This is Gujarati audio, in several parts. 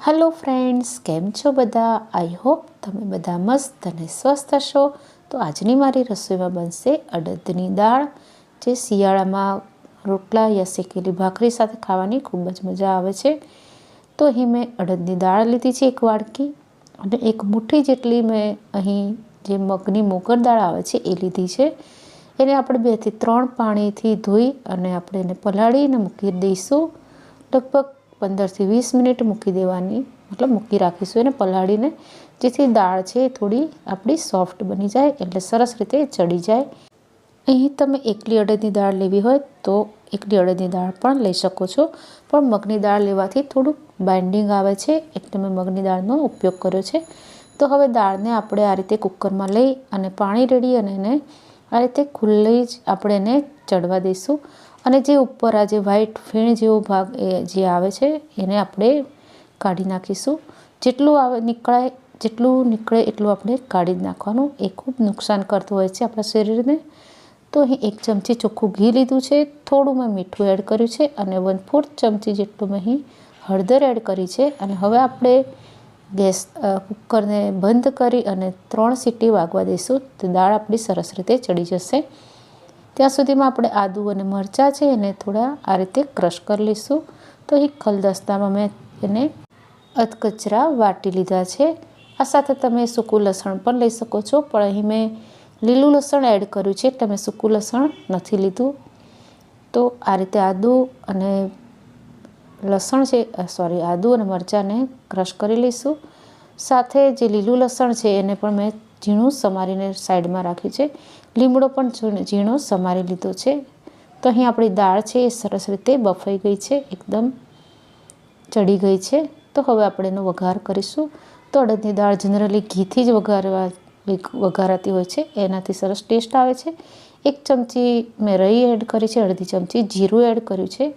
હેલો ફ્રેન્ડ્સ કેમ છો બધા? આઈ હોપ તમે બધા મસ્ત અને સ્વસ્થ હશો. તો આજની મારી રસોઈમાં બનશે અડદની દાળ, જે શિયાળામાં રોટલા યા શેકેલી ભાખરી સાથે ખાવાની ખૂબ જ મજા આવે છે. તો અહીં મેં અડદની દાળ લીધી છે એક વાડકી અને એક મુઠ્ઠી જેટલી મેં અહીં જે મગની મોગર દાળ આવે છે એ લીધી છે. એને આપણે બેથી ત્રણ પાણીથી ધોઈ અને આપણે એને પલાળીને મૂકી દઈશું. લગભગ પંદરથી વીસ મિનિટ મૂકી દેવાની. મતલબ મૂકી રાખીશું એને પલાળીને. જેથી દાળ છે એ થોડી આપણી સોફ્ટ બની જાય એટલે સરસ રીતે ચડી જાય. અહીં તમે એકલી અડદની દાળ લેવી હોય તો એકલી અડદની દાળ પણ લઈ શકો છો. પણ મગની દાળ લેવાથી થોડુંક બાઇન્ડિંગ આવે છે એટલે મેં મગની દાળનો ઉપયોગ કર્યો છે. તો હવે દાળને આપણે આ રીતે કુકરમાં લઈ અને પાણી રેડી અને એને આ રીતે ખુલ્લી જ આપણે એને ચડવા દઈશું. અને જે ઉપર આ જે વ્હાઈટ ફીણ જેવો ભાગ એ જે આવે છે, એને આપણે કાઢી નાખીશું. જેટલું આવે, નીકળાય, જેટલું નીકળે એટલું આપણે કાઢી નાખવાનું. એ ખૂબ નુકસાન કરતું હોય છે આપણા શરીરને. તો અહીં એક ચમચી ચોખ્ખું ઘી લીધું છે. થોડું મેં મીઠું એડ કર્યું છે અને વન ફોર્થ ચમચી જેટલું મેં અહીં હળદર એડ કરી છે. અને હવે આપણે ગેસ કુકરને બંધ કરી અને ત્રણ સીટી વાગવા દઈશું. તો દાળ આપણી સરસ રીતે ચડી જશે. ત્યાં સુધીમાં આપણે આદુ અને મરચાં છે એને થોડા આ રીતે ક્રશ કરી લઈશું. તો એ ખલદસ્તામાં મેં એને અધકચરા વાટી લીધા છે. આ સાથે તમે સૂકું લસણ પણ લઈ શકો છો, પણ અહીં મેં લીલું લસણ એડ કર્યું છે એટલે મેં સૂકું લસણ નથી લીધું. તો આ રીતે આદુ અને લસણ છે સોરી, આદુ અને મરચાંને ક્રશ કરી લઈશું. સાથે જે લીલું લસણ છે એને પણ મેં ઝીણું સમારીને સાઈડમાં રાખ્યું છે. લીમડો પણ ઝીણો સમારી લીધો છે. તો અહીં આપણી દાળ છે એ સરસ રીતે બફાઈ ગઈ છે, એકદમ ચડી ગઈ છે. તો હવે આપણે એનો વઘાર કરીશું. તો અડદની દાળ જનરલી ઘીથી જ વઘારવા વઘારાતી હોય છે. એનાથી સરસ ટેસ્ટ આવે છે. એક ચમચી મેં રહી એડ કરી છે, અડધી ચમચી જીરું એડ કર્યું છે.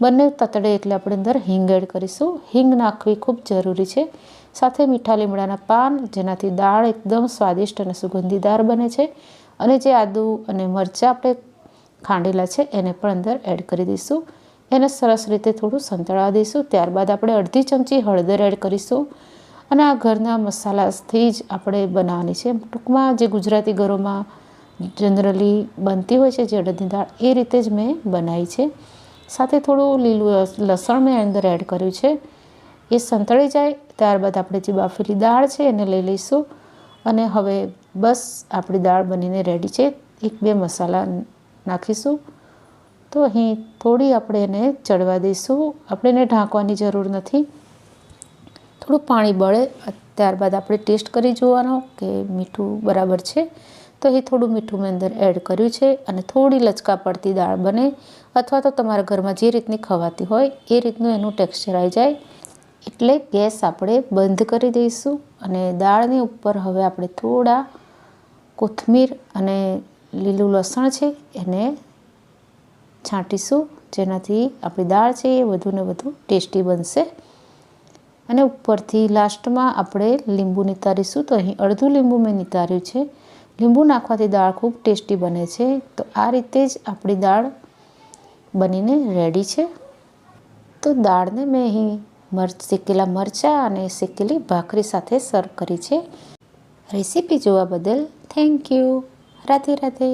બંને તતડે એટલે આપણે અંદર હિંગ એડ કરીશું. હિંગ નાખવી ખૂબ જરૂરી છે. સાથે મીઠા લીમડાના પાન, જેનાથી દાળ એકદમ સ્વાદિષ્ટ અને સુગંધીદાર બને છે. અને જે આદુ અને મરચાં આપણે ખાંડેલા છે, એને પણ અંદર એડ કરી દઈશું. એને સરસ રીતે થોડું સંતળાવા દઈશું. ત્યારબાદ આપણે અડધી ચમચી હળદર એડ કરીશું. અને આ ઘરના મસાલાથી જ આપણે બનાવવાની છે. ટૂંકમાં જે ગુજરાતી ઘરોમાં જનરલી બનતી હોય છે, જે અડદની દાળ, એ રીતે જ મેં બનાવી છે. સાથે થોડું લીલું લસણ મેં અંદર એડ કર્યું છે. એ સંતળી જાય, ત્યારબાદ આપણે જે બાફેલી દાળ છે એને લઈ લઈશું. અને હવે બસ આપણી દાળ બનીને રેડી છે. એક બે મસાલા નાખીશું. તો અહીં થોડી આપણે એને ચડવા દઈશું. આપણે એને ઢાંકવાની જરૂર નથી. થોડું પાણી બળે, ત્યારબાદ આપણે ટેસ્ટ કરી જોવાનો કે મીઠું બરાબર છે. તો અહીં થોડું મીઠું મેં અંદર એડ કર્યું છે અને થોડી લચકા પડતી દાળ બને અથવા તો તમારા ઘરમાં જે રીતની ખવાતી હોય એ રીતનું એનું ટેક્સચર આવી જાય. એટલે ગેસ આપણે બંધ કરી દઈશું અને દાળની ઉપર હવે આપણે થોડા કોથમીર અને લીલું લસણ છે એને છાંટીશું. જેનાથી આપણી દાળ છે એ વધુ ને વધુ ટેસ્ટી બનશે. અને ઉપરથી લાસ્ટમાં આપણે લીંબુ નિતારીશું. તો અહીં અડધું લીંબુ મેં નિતાર્યું છે. લીંબુ નાખવાથી દાળ ખૂબ ટેસ્ટી બને છે. તો આ રીતે જ આપણી દાળ બનીને રેડી છે. તો દાળને મેં અહીં મરચ શેકેલા મરચાં અને શેકેલી ભાખરી સાથે સર્વ કરી છે. રેસીપી જોવા બદલ થેન્ક યુ. રાધે રાધે